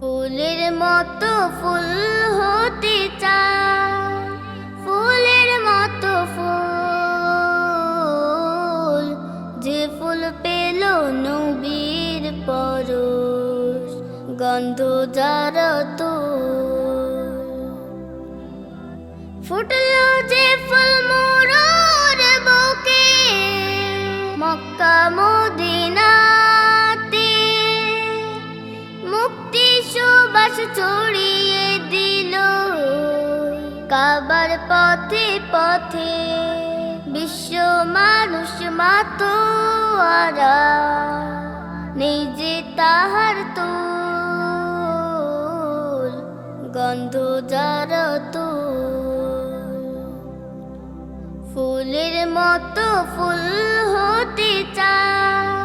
ফুলের মতো ফুল হতে চায়, ফুলের মতো ফুল। যে ফুল পেল নবীর পরশ, গন্ধ যার তো ফুটলো যে ফুল মোরর ছড়িয়ে দিল। কাবার পথে পথে বিশ্ব মানুষ মাতো আরা যে তাহার তো গন্ধ যার তো ফুলের মতো ফুল হতে চায়।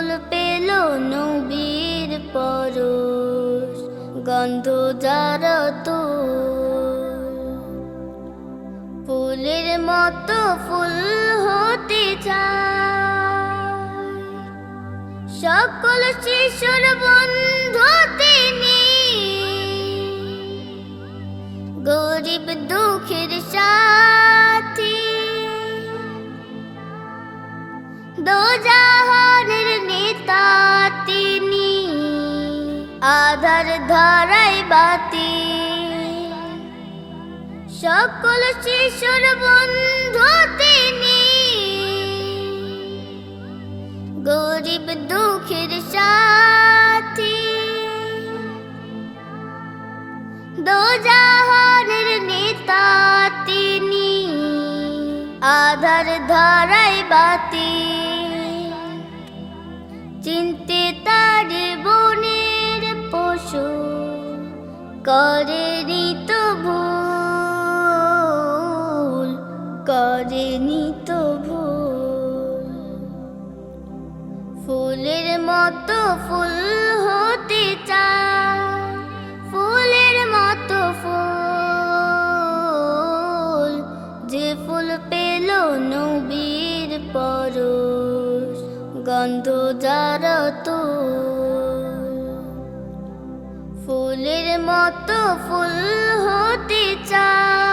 ফুল পেল নবীর পরশ, গন্ধ যার তো ফুলের মতো ফুল হতে সকল শিশুর বন্ধু তিনি। গরিব দুঃখের সাথী দোজাহানের ধারাই বাতি। সকল শিশুর বন্ধু তিনি। গরিব দুঃখের সাথী। দোজাহানের নেতা তিনি। আধার ধারাই বাতি। চিনতে করেনি তো ভুল করেনি তো ভুল ফুলের মতো ফুল হতে চায়, ফুলের মতো ফুল যে ফুল পেল নবীর পরশ, গন্ধ যার তো ফুলের মতো ফুল হতে চায়।